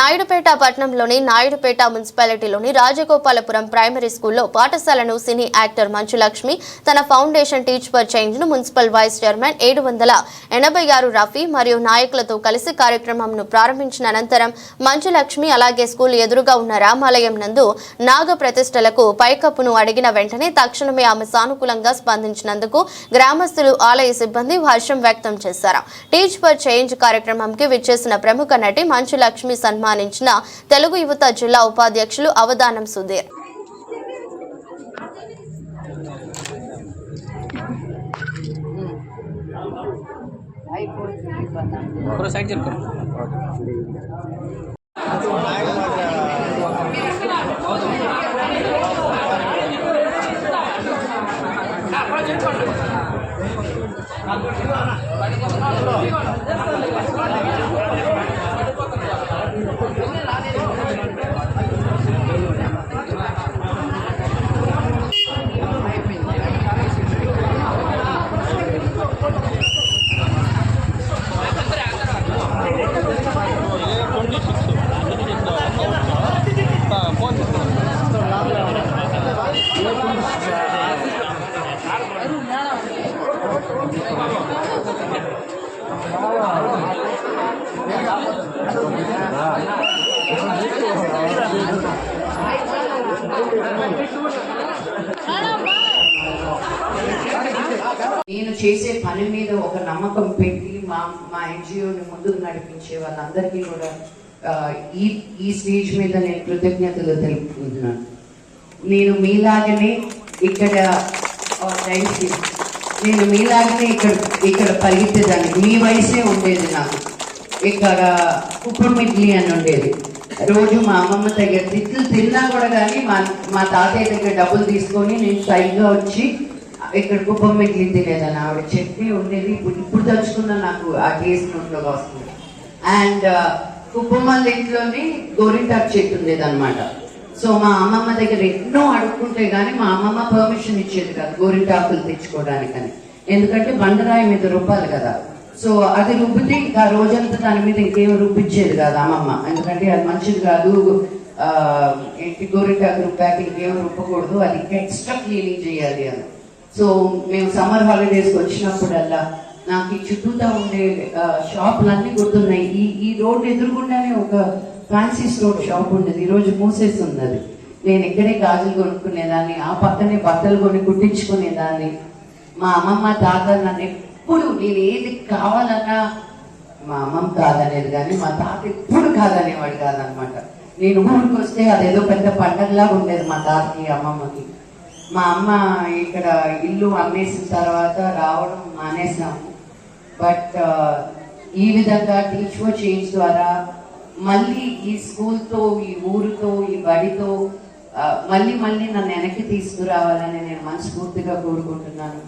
నాయుడుపేట పట్టణంలోని నాయుడుపేట మున్సిపాలిటీలోని రాజగోపాలపురం ప్రైమరీ స్కూల్లో పాఠశాలను సినీ యాక్టర్ మంచులక్ష్మి తన ఫౌండేషన్ టీచ్ ఫర్ చేంజ్ను మున్సిపల్ వైస్ చైర్మన్ ఏడు వందల ఎనభై ఆరు రఫీ మరియు నాయకులతో కలిసి కార్యక్రమంను ప్రారంభించిన అనంతరం మంచులక్ష్మి అలాగే స్కూల్ ఎదురుగా ఉన్న రామాలయం నందు నాగ ప్రతిష్టలకు పైకప్పును అడిగిన వెంటనే తక్షణమే ఆమె సానుకూలంగా స్పందించినందుకు గ్రామస్తులు ఆలయ సిబ్బంది హర్షం వ్యక్తం చేశారు. టీచ్ ఫర్ చేంజ్ కార్యక్రమంకి విచ్చేసిన ప్రముఖ నటి మంచులక్ష్మి సన్మా సన్మానించిన తెలుగు యువత జిల్లా ఉపాధ్యక్షులు అవధానం సుధీర్. చేసే పని మీద ఒక నమ్మకం పెట్టి మా మా ఎన్జిఓని ముందుకు నడిపించే వాళ్ళందరికీ కూడా ఈ ఈ స్టేజ్ మీద నేను కృతజ్ఞతలు తెలుపుకుంటున్నాను. నేను మీలాగనే ఇక్కడ ఆ, నేను మీలాగనే ఇక్కడ ఇక్కడ పరిగెత్తేదాన్ని మీ వయసే ఉండేది నాకు. ఇక్కడ కుప్పమిడ్లి అని ఉండేది. రోజు మా అమ్మమ్మ దగ్గర తిట్లు తిన్నా కూడా కానీ మా మా తాతయ్య దగ్గర డబ్బులు తీసుకొని నేను సైడ్గా వచ్చి ఇక్కడ కుప్పం మిగిలింది లేదని ఆవిడ చెప్పి ఉండేది. ఇప్పుడు ఇప్పుడు తలుచుకున్న నాకు ఆ కేసు నోట్లోకి వస్తుంది అండ్ uh, కుప్పం వాళ్ళ ఇంట్లోనే గోరింటాకు చెట్టు ఉండేది అనమాట సో మా అమ్మమ్మ దగ్గర ఎన్నో అడుక్కుంటే కానీ మా అమ్మమ్మ పర్మిషన్ ఇచ్చేది కాదు గోరింటాకులు తెచ్చుకోవడానికని. ఎందుకంటే బండరాయి మీద రూపాయలు కదా. సో అది రుబ్బితే ఇంకా ఆ రోజంతా దాని మీద ఇంకేం రుబ్బించేది కాదు అమ్మమ్మ. ఎందుకంటే అది మంచిది కాదు. ఏంటి గోరింటాకు రుబ్బాకి ఇంకేం రుబ్బకూడదు. అది ఎక్స్ట్రా క్లీనింగ్ చేయాలి అని. సో మేము సమ్మర్ హాలిడేస్కి వచ్చినప్పుడల్లా నాకు ఈ చుట్టూతా ఉండే షాపులన్నీ గుర్తున్నాయి. ఈ ఈ రోడ్ ఎదురుగుండానే ఒక ఫ్యాన్సీ స్టోర్ షాప్ ఉండేది ఈరోజు మూసేసి ఉన్నది నేను ఇక్కడే గాజులు కొనుక్కునేదాన్ని ఆ పక్కనే బట్టలు కొని కుట్టించుకునేదాన్ని. మా అమ్మమ్మ తాత నన్ను ఎప్పుడు నేను ఏది కావాలన్నా మా అమ్మమ్మ కాదనేది కానీ మా తాత ఎప్పుడు కాదనేవాడు కాదనమాట. నేను ఊరికి వస్తే అదేదో పెద్ద పండగలాగా ఉండేది మా తాతకి అమ్మమ్మకి. మా అమ్మ ఇక్కడ ఇల్లు అమ్మేసిన తర్వాత రావడం మానేసాము బట్ ఈ విధంగా టీచ్ ఫర్ చేంజ్ ద్వారా మళ్ళీ ఈ స్కూల్తో ఈ ఊరితో ఈ బడితో మళ్ళీ మళ్ళీ నన్ను వెనక్కి తీసుకురావాలని నేను మనస్ఫూర్తిగా కోరుకుంటున్నాను.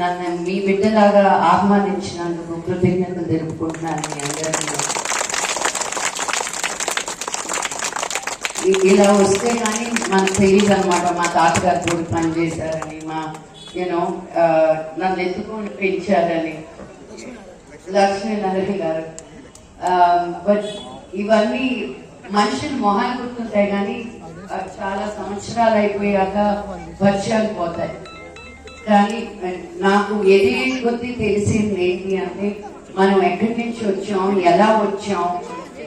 నన్ను మీ బిడ్డలాగా ఆహ్వానించినందుకు కృతజ్ఞతలు తెలుపుకుంటున్నాను మీ అందరికీ. ఇలా వస్తే కానీ మనకు తెలియదు అనమాట మా తాతగారు కూడా పని చేశారని మా యూనో నన్ను ఎత్తుకొని పెంచారని. లక్ష్మీ నరహి గారు. బట్ ఇవన్నీ మనుషులు మొహాలు గుర్తుంటాయి కానీ చాలా సంవత్సరాలు అయిపోయాక వర్షాలు పోతాయి. కానీ నాకు ఎదిగే కొద్దీ తెలిసింది ఏంటి అంటే మనం ఎక్కడి నుంచి వచ్చాం ఎలా వచ్చాం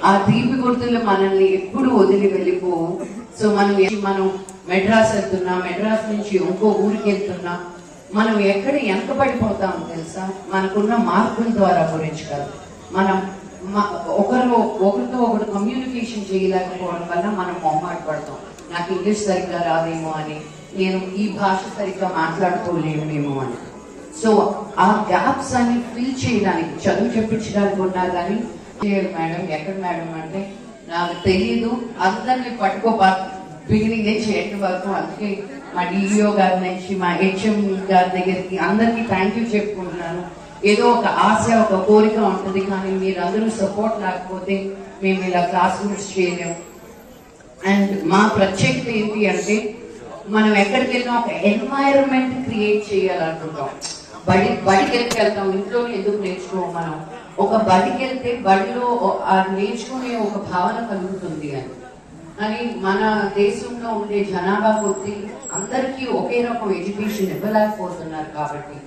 ఆ తీపి గుర్తులు మనల్ని ఎప్పుడు వదిలి వెళ్ళిపోవు సో మనం మనం మెడ్రాస్ వెళ్తున్నా మెడ్రాస్ నుంచి ఇంకో ఊరికి వెళ్తున్నా మనం ఎక్కడ వెనకబడిపోతాం తెలుసా? మనకున్న మార్పుల ద్వారా గురించి కాదు. మనం ఒకరు ఒకరితో ఒకరు కమ్యూనికేషన్ చేయలేకపోవడం వల్ల మనం మొహమాట పడతాం. నాకు ఇంగ్లీష్ సరిగ్గా రాదేమో అని నేను ఈ భాష సరిగ్గా మాట్లాడుకోలేమేమో అని. సో ఆ గ్యాప్స్ అన్ని ఫిల్ చేయడానికి చదువు చెప్పించడానికి ఉన్నా కానీ చేయరు మేడం ఎక్కడ మేడం అంటే నాకు తెలియదు అందరిని పట్టుకో బిగినింగ్ నుంచి ఎండ్ వరకు అందుకే మా డిఈఓ గారి నుంచి మా హెచ్ఎం గారి దగ్గరికి అందరికీ థ్యాంక్ యూ చెప్పుకుంటున్నాను. ఏదో ఒక ఆశ ఒక కోరిక ఉంటుంది కానీ మీరు అందరూ సపోర్ట్ లేకపోతే మేము ఇలా క్లాస్ రూమ్స్ చేయలేము. అండ్ మా ప్రత్యేకత ఏంటి అంటే మనం ఎక్కడికి వెళ్ళినా ఒక ఎన్వైరన్మెంట్ క్రియేట్ చేయాలనుకుంటాం. బడి బడికి వెళ్తాం ఇంట్లో ఎందుకు నేర్చుకోం మనం? ఒక బడికి వెళ్తే బడిలో ఆ నేర్చుకునే ఒక భావన కలుగుతుంది అని. అని మన దేశంలో ఉండే జనాభా కొద్ది అందరికీ ఒకే రకం ఎడ్యుకేషన్ ఇవ్వలేకపోతున్నారు కాబట్టి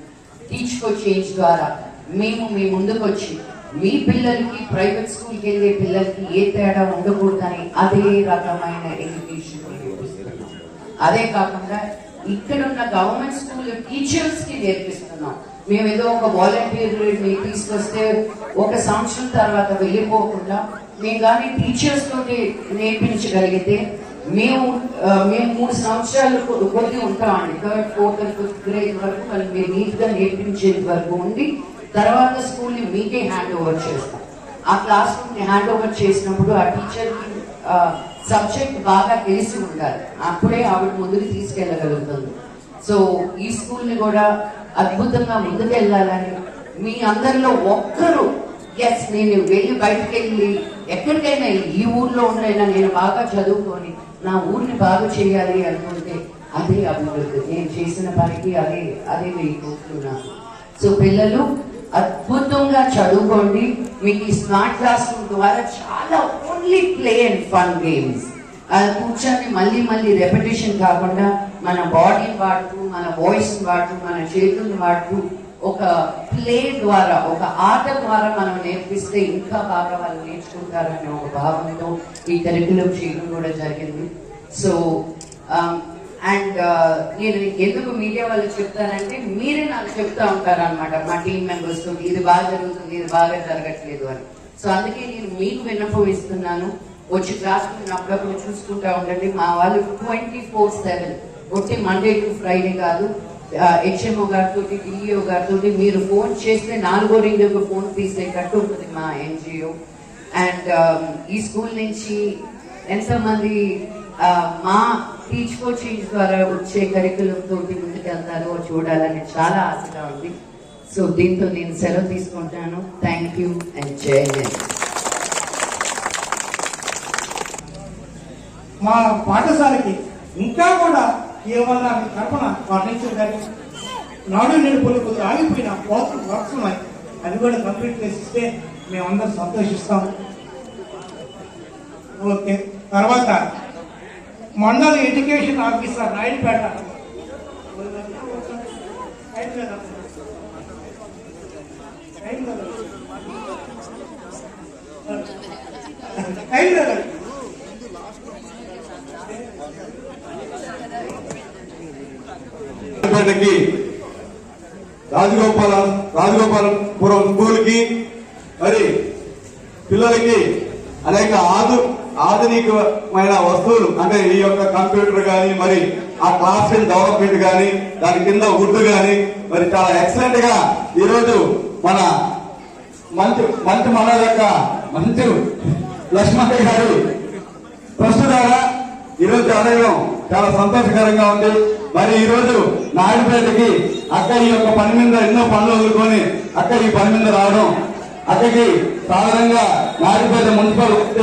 టీచ్కో చేంజ్ ద్వారా మేము మీ ముందుకు వచ్చి మీ పిల్లలకి ప్రైవేట్ స్కూల్కి వెళ్ళే పిల్లలకి ఏ తేడా ఉండకూడదని అదే రకమైన ఎడ్యుకేషన్ అదే కాకుండా ఇక్కడ ఉన్న గవర్నమెంట్ స్కూల్ టీచర్స్కి నేర్పిస్తున్నాం. మేము ఏదో ఒక వాలంటీర్ తీసుకొస్తే ఒక సంవత్సరం తర్వాత వెళ్ళిపోకుండా మేము కానీ టీచర్స్ తోటి నేర్పించగలిగితే మేము మేము మూడు సంవత్సరాలు కొ- కొద్ది ఉంటామండి థర్డ్ ఫోర్త్ ఫిఫ్త్ గ్రేడ్ వరకు మళ్ళీ మీరు నీట్గా నేర్పించేంత వరకు ఉండి తర్వాత స్కూల్ని మీకే హ్యాండ్ ఓవర్ చేస్తాం. ఆ క్లాస్ రూమ్ని హ్యాండ్ ఓవర్ చేసినప్పుడు ఆ టీచర్కి సబ్జెక్ట్ బాగా తెలిసి ఉండాలి. అప్పుడే ఆవిడ ముందుకు తీసుకెళ్ళగలుగుతుంది. సో ఈ స్కూల్ని కూడా అద్భుతంగా ముందుకెళ్ళాలని మీ అందరిలో ఒక్కరు ఎస్ నేను వెళ్ళి బయటకు వెళ్ళి ఎక్కడికైనా ఈ ఊర్లో ఉండైనా నేను బాగా చదువుకొని నా ఊరిని బాగా చేయాలి అనుకుంటే అదే అభివృద్ధి. నేను చేసిన పనికి అదే అదే నేను కోరుతున్నాను సో పిల్లలు అద్భుతంగా చదువుకోండి. మీకు ఈ స్మార్ట్ క్లాస్ రూమ్ ద్వారా చాలా only play and fun games అది కూర్చొని మళ్ళీ మళ్ళీ రెపిటేషన్ కాకుండా మన బాడీని వాడుతూ మన వాయిస్ని వాడుతూ మన చేతుల్ని వాడుతూ ఒక ప్లే ద్వారా ఒక ఆట ద్వారా మనం నేర్పిస్తే ఇంకా బాగా వాళ్ళు నేర్చుకుంటారనే ఒక భావంతో ఈ కరికులం చేయడం కూడా జరిగింది. సో అండ్ um, uh, నేను ఎందుకు మీడియా వాళ్ళు చెప్తానంటే మీరే నాకు చెప్తా ఉంటారనమాట మా టీం మెంబర్స్ ఇది బాగా జరుగుతుంది ఇది బాగా జరగట్లేదు అని. సో అందుకే నేను మీకు విన్నపం ఇస్తున్నాను. వచ్చి క్లాస్ అప్పుడప్పుడు చూసుకుంటా ఉండండి. మా వాళ్ళు ట్వంటీ ఫోర్ సెవెన్ ఒట్టి మండే టు ఫ్రైడే కాదు. హెచ్ఎంఓ గారితో డిఈఓ గారితో మీరు ఫోన్ చేస్తే నాలుగో రింగ్ ఒక ఫోన్ తీసేటట్టు ఉంటుంది మా ఎన్జిఓ అండ్ ఈ స్కూల్ నుంచి ఎంతమంది మా టీచ్ కోచింగ్ ద్వారా వచ్చే కరికులం తోటి ముందుకెళ్తారో చూడాలని చాలా ఆశగా ఉంది. సో దీంతో నేను సెలవు తీసుకుంటాను. థ్యాంక్ యూ అండ్ జై హింద్ మా పాఠశాలకి ఇంకా కూడా ఏమన్నా మీ తరపున ఫర్నిచర్ కానీ నాడు నేను కొన్ని కొద్దిగా ఆగిపోయిన వర్క్స్ వర్క్స్ ఉన్నాయి అది కూడా కంప్లీట్ చేసి ఇస్తే మేమందరం సంతోషిస్తాం ఓకే. తర్వాత మండల ఎడ్యుకేషన్ ఆఫీసర్ రాయలపేట. టైం పేటకి రాజగోపాల రాజగోపాలపురం స్కూల్కి మరి పిల్లలకి అనేక ఆధు ఆధునికమైన వస్తువులు అంటే ఈ యొక్క కంప్యూటర్ కానీ మరి ఆ క్లాస్ డెవలప్మెంట్ కానీ దాని కింద ఉర్దూ కానీ మరి చాలా ఎక్సలెంట్గా ఈరోజు మన మంచి మంచి మన యొక్క మంచి లక్ష్మణ్ గారు ట్రస్ట్ ద్వారా ఈరోజు ఆదాయం చాలా సంతోషకరంగా ఉంది. మరి ఈ రోజు నాయుడుపేటకి అక్క ఈ యొక్క పని మీద ఎన్నో పనులు వదులుకొని అక్క ఈ పని మీద రావడం అక్కకి సాధారణంగా నాయుడుపేట మున్సిపల్